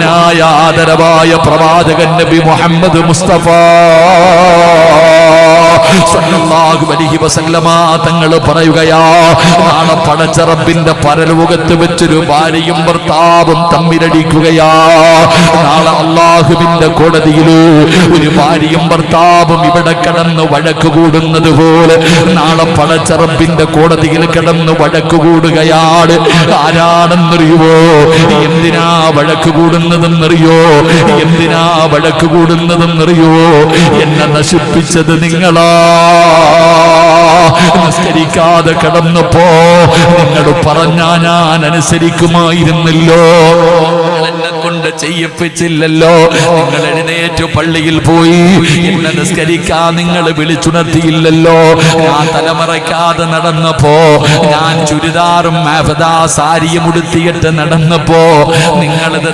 ബഹുമാനായ ആദരവായ പ്രവാചകൻ നബി മുഹമ്മദ് മുസ്തഫ. സല്ലല്ലാഹു അലൈഹി വസല്ലമ തങ്ങൾ പറയുകയാ നാളെ പടച്ച റബ്ബിന്റെ പരലോകത്ത് വെച്ചൊരു ഭാര്യയും ഭർത്താവും തമ്മിലടിക്കുകയാ. നാളെ അള്ളാഹുവിന്റെ കോടതിയിൽ ഒരു ഭാര്യയും ഭർത്താവും ഇവിടെ കിടന്ന് വഴക്ക് കൂടുന്നത് പോലെ നാളെ പടച്ച റബ്ബിന്റെ കോടതിയിൽ കിടന്ന് വഴക്ക് കൂടുകയാണ്. ആരാണെന്നറിയുവോ? എന്തിനാ വഴക്ക് കൂടുന്നതെന്നറിയോ എന്തിനാ വഴക്ക് കൂടുന്നതെന്നറിയോ എന്നെ നശിപ്പിച്ചത് നിങ്ങളാ. നിസ്കരിക്കാതെ കിടന്നപ്പോ നിങ്ങൾ പറഞ്ഞാ ഞാൻ അനുസരിക്കുമായിരുന്നല്ലോ. കൊണ്ട് ചെയ്യിപ്പിച്ചില്ലല്ലോ. നിങ്ങൾ എഴുന്നേറ്റു പള്ളിയിൽ പോയി. എന്നെ നിസ്കരിക്കാൻ നിങ്ങൾ വിളിച്ചുണർത്തിയില്ലല്ലോ. ഞാൻ തലമറയ്ക്കാതെ നടന്നപ്പോ ഞാൻ ചുരിദാറും സാരിയും ഉടുത്തിയിട്ട് നടന്നപ്പോ നിങ്ങളിത്